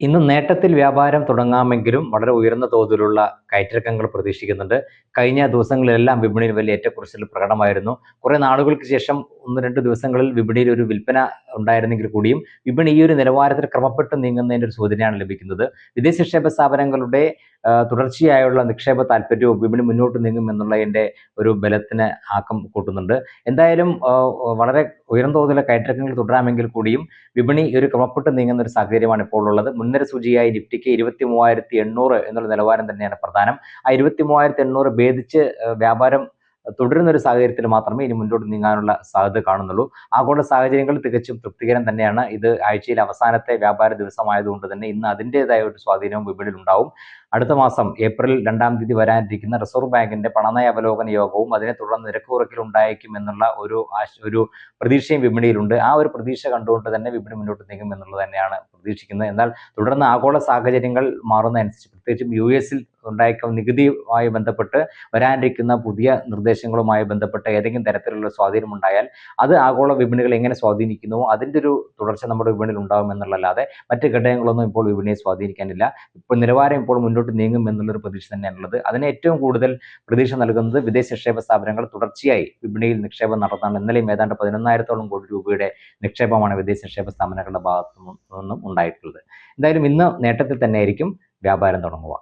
ഇന്ന് നേട്ടത്തിൽ വ്യാപാരം തുടങ്ങാമെങ്കിലും വളരെ ഉയർന്ന തോതിലുള്ള കയറ്റിറക്കങ്ങൾ പ്രതീക്ഷിക്കുന്നുണ്ട്. കഴിഞ്ഞ ദിവസങ്ങളിലെല്ലാം വിപണിയിൽ വലിയ ഏറ്റക്കുറച്ചിൽ പ്രകടമായിരുന്നു. കുറേ നാളുകൾക്ക് ശേഷം ഒന്ന് രണ്ട് ദിവസങ്ങളിൽ വിപണിയിൽ ഒരു വിൽപ്പന ഉണ്ടായിരുന്നെങ്കിൽ കൂടിയും വിപണി ഈ ഒരു നിലവാരത്തിൽ ക്രമപ്പെട്ട് നീങ്ങുന്നതിന്റെ ഒരു സൂചനയാണ് ലഭിക്കുന്നത്. വിദേശ നിക്ഷേപ സ്ഥാപനങ്ങളുടെ തുടർച്ചയായുള്ള നിക്ഷേപ താല്പര്യവും വിപണി മുന്നോട്ട് നീങ്ങും എന്നുള്ളതിന്റെ ഒരു ബലത്തിന് ആക്കം കൂട്ടുന്നുണ്ട്. എന്തായാലും വളരെ ഉയർന്ന തോതിലുള്ള കയറ്റിറക്കങ്ങൾ തുടരാമെങ്കിൽ കൂടിയും വിപണി ഒരു ക്രമപ്പെട്ട് നീങ്ങുന്ന ഒരു സാഹചര്യമാണ് ഇപ്പോൾ ഉള്ളത്. മുൻനിര സൂചിയായി നിഫ്റ്റിക്ക് ഇരുപത്തി മൂവായിരത്തി എണ്ണൂറ് എന്നുള്ള നിലവാരം തന്നെയാണ് പ്രധാനം. ആ ഇരുപത്തി മൂവായിരത്തി എണ്ണൂറ് ഭേദിച്ച് വ്യാപാരം തുടരുന്ന ഒരു സാഹചര്യത്തിൽ മാത്രമേ ഇനി മുന്നോട്ട് നീങ്ങാനുള്ള സാധ്യത കാണുന്നുള്ളൂ. ആഗോള സാഹചര്യങ്ങൾ തികച്ചും തൃപ്തികരം തന്നെയാണ്. ഇത് ആഴ്ചയിൽ അവസാനത്തെ വ്യാപാര ദിവസമായതുകൊണ്ട് തന്നെ ഇന്ന് അതിന്റെതായ ഒരു സ്വാധീനവും വിപണിയിൽ ഉണ്ടാവും. അടുത്ത മാസം ഏപ്രിൽ രണ്ടാം തീയതി വരാനിരിക്കുന്ന റിസർവ് ബാങ്കിന്റെ പണനയ അവലോകന യോഗവും അതിനെ തുടർന്ന് നിരക്ക് കുറയ്ക്കൽ ഉണ്ടായേക്കും എന്നുള്ള ഒരു ഒരു പ്രതീക്ഷയും വിപണിയിലുണ്ട്. ആ ഒരു പ്രതീക്ഷ കണ്ടുകൊണ്ട് തന്നെ വിപണി മുന്നോട്ട് നീങ്ങും എന്നുള്ളത് തന്നെയാണ് പ്രതീക്ഷിക്കുന്നത്. എന്നാൽ തുടർന്ന് ആഗോള സാഹചര്യങ്ങൾ മാറുന്നതനുസരിച്ച് പ്രത്യേകിച്ചും യു എസിൽ ഉണ്ടായേക്കും നികുതിയുമായി ബന്ധപ്പെട്ട് വരാനിരിക്കുന്ന പുതിയ നിർദ്ദേശങ്ങളുമായി ബന്ധപ്പെട്ട് ഏതെങ്കിലും തരത്തിലുള്ള സ്വാധീനം ഉണ്ടായാൽ അത് ആഗോള വിപണികൾ എങ്ങനെ സ്വാധീനിക്കുന്നു അതിന്റെ ഒരു തുടർച്ച നമ്മുടെ വിപണിയിൽ ഉണ്ടാകും എന്നുള്ളല്ലാതെ മറ്റ് ഘടകങ്ങളൊന്നും ഇപ്പോൾ വിപണിയെ സ്വാധീനിക്കാനില്ല. ഇപ്പോൾ നിലവാരം ഇപ്പോൾ മുന്നോട്ട് നീങ്ങും എന്നുള്ളൊരു പ്രതീക്ഷ തന്നെയാണുള്ളത്. അതിന് ഏറ്റവും കൂടുതൽ പ്രതീക്ഷ നൽകുന്നത് വിദേശ നിക്ഷേപ സ്ഥാപനങ്ങൾ തുടർച്ചയായി വിപണിയിൽ നിക്ഷേപം നടത്താണ് ഇന്നലെയും ഏതാണ്ട് പതിനൊന്നായിരത്തോളം കോടി രൂപയുടെ നിക്ഷേപമാണ് വിദേശ നിക്ഷേപ സ്ഥാപനങ്ങളുടെ ഭാഗത്തു നിന്നും ഉണ്ടായിട്ടുള്ളത്. എന്തായാലും ഇന്ന് നേട്ടത്തിൽ തന്നെയായിരിക്കും വ്യാപാരം തുടങ്ങുക.